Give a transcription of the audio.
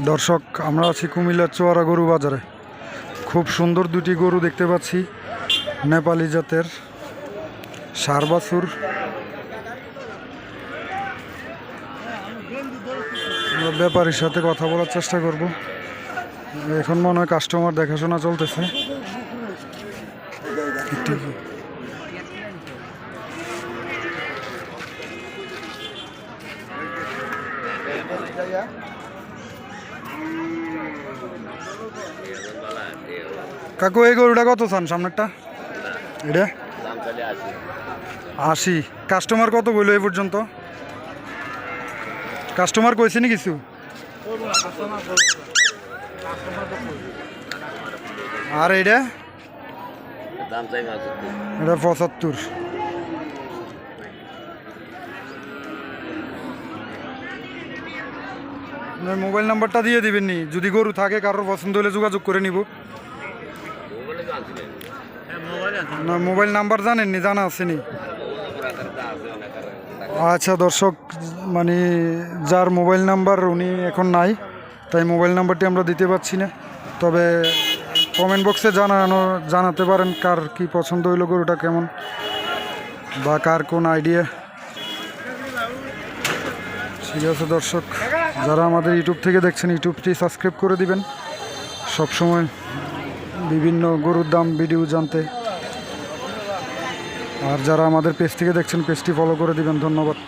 দর্শক, আমরা আছি কুমিল্লার চোয়ারা গরু বাজারে। খুব সুন্দর দুটি গরু দেখতে পাচ্ছি, নেপালি জাতের। সারবাসুর ব্যাপারীর সাথে কথা বলার চেষ্টা করব। এখন মনে হয় কাস্টমার দেখাশোনা চলতেছে। একটু কাকু, এই গরুটা কত চান সামনেরটা? এটা? আশি। কাস্টমার কত বলল এই পর্যন্ত? কাস্টমার কইছে নি কিছু? আর এটা এটা পঁচাত্তর। মোবাইল নাম্বারটা দিয়ে দিবেন নি। যদি গরু থাকে, কারোর পছন্দ হলে যোগাযোগ করে নিব। না মোবাইল নাম্বার জানেন নি জানা আছে নি আচ্ছা দর্শক মানে যার মোবাইল নাম্বার উনি এখন নাই তাই মোবাইল নাম্বারটি আমরা দিতে পারছি না। তবে কমেন্ট বক্সে জানানো জানাতে পারেন কার কি পছন্দ হইল গরুটা কেমন বা কার কোন আইডিয়া ঠিক আছে দর্শক যারা আমাদের ইউটিউব থেকে দেখছেন ইউটিউবটি সাবস্ক্রাইব করে দিবেন। সবসময় বিভিন্ন গরুর দাম ভিডিও জানতে। আর যারা আমাদের পেজ থেকে দেখছেন পেজটি ফলো করে দিবেন। ধন্যবাদ।